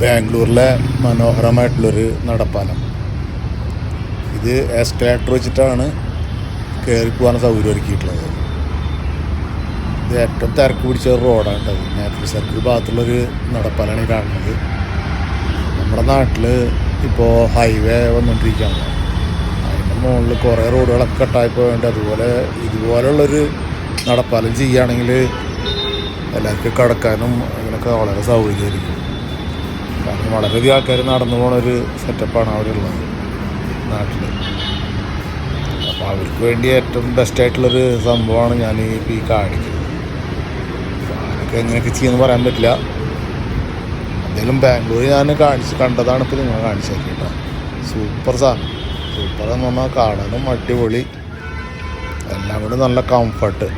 ബാംഗ്ലൂരിലെ മനോഹരമായിട്ടുള്ളൊരു നടപ്പാലം. ഇത് എസ്കലേറ്റർ വെച്ചിട്ടാണ് കയറി പോകാൻ സൗകര്യം ഒരുക്കിയിട്ടുള്ളത്. ഇത് ഏറ്റവും തിരക്ക് പിടിച്ച ഒരു റോഡാണ് കേട്ടത് നേരത്തെ സർക്കിൾ ഭാഗത്തുള്ളൊരു നടപ്പാലാണ് ഈ കാണുന്നത്. നമ്മുടെ നാട്ടിൽ ഇപ്പോൾ ഹൈവേ വന്നുകൊണ്ടിരിക്കുകയാണ് അതിന്റെ മുകളിൽ കുറേ റോഡുകളൊക്കെ കട്ടായി പോയതുകൊണ്ട് അതുപോലെ ഇതുപോലുള്ളൊരു നടപ്പാലം ചെയ്യുകയാണെങ്കിൽ എല്ലാവർക്കും കടക്കാനും അങ്ങനെയൊക്കെ വളരെ സൗകര്യമായിരിക്കും. വളരെയധികം ആൾക്കാർ നടന്നു പോണ ഒരു സെറ്റപ്പാണ് അവിടെ ഉള്ളത് നാട്ടിൽ അപ്പോൾ അവർക്ക് വേണ്ടി ഏറ്റവും ബെസ്റ്റായിട്ടുള്ളൊരു സംഭവമാണ് ഞാൻ ഈ ഈ കാണിക്കുന്നത് അതൊക്കെ എങ്ങനെയൊക്കെ ചെയ്യുമെന്ന് പറയാൻ പറ്റില്ല. എന്തായാലും ബാംഗ്ലൂർ ഞാൻ കാണിച്ച് കണ്ടതാണ് ഇപ്പോൾ നിങ്ങൾ കാണിച്ചത് കേട്ടോ. സൂപ്പർ സാധനം. സൂപ്പർ എന്ന് പറഞ്ഞാൽ കാണാനും അടിപൊളി. എല്ലാം കൂടി നല്ല കംഫർട്ട്